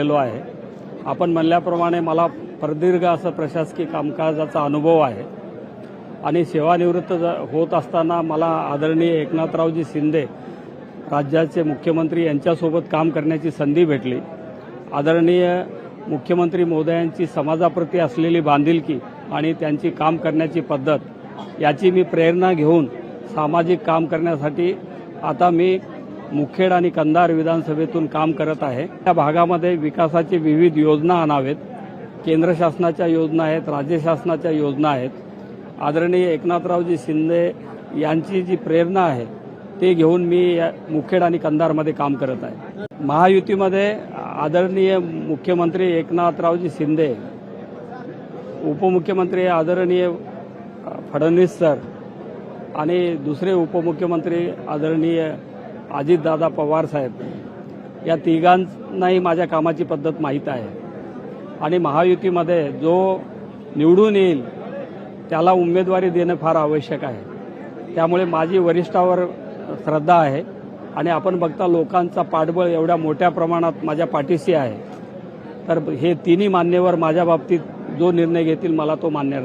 गेलो आहे. आपण म्हणल्याप्रमाणे मला प्रदीर्घ असं प्रशासकीय कामकाजाचा अनुभव आहे. आणि सेवानिवृत्त ज- होत असताना मला आदरणीय एकनाथरावजी शिंदे राज्याचे मुख्यमंत्री यांच्यासोबत काम करण्याची संधी भेटली. आदरणीय मुख्यमंत्री महोदयांची समाजाप्रती असलेली बांधिलकी आणि त्यांची काम करण्याची पद्धत याची मी प्रेरणा घेऊन सामाजिक काम करण्यासाठी आता मी मुखेड आणि कंधार विधानसभेतून काम करत आहे. त्या भागामध्ये विकासाची विविध योजना आणावेत. केंद्र शासनाच्या योजना आहेत राज्य शासनाच्या योजना आहेत. आदरणीय एकनाथरावजी शिंदे यांची जी प्रेरणा आहे ते घेऊन मी मुखेड आणि कंधारमध्ये काम करत आहे. महायुतीमध्ये आदरणीय मुख्यमंत्री एकनाथरावजी शिंदे उपमुख्यमंत्री आदरणीय फडणवीस सर आणि दुसरे उपमुख्यमंत्री आदरणीय अजितदादा पवार साहेब या तिघांनाही माझ्या कामाची पद्धत माहीत आहे. आणि महायुतीमध्ये जो निवडून येईल त्याला उमेदवारी देणं फार आवश्यक आहे. त्यामुळे माझी वरिष्ठावर श्रद्धा आहे. आणि आपण बघता लोकांचा पाठबळ एवढ्या मोठ्या प्रमाणात माझ्या पाठीशी आहे. तर हे तिन्ही मान्यवर माझ्या बाबतीत जो निर्णय घेतील मला तो मान्य राहणार.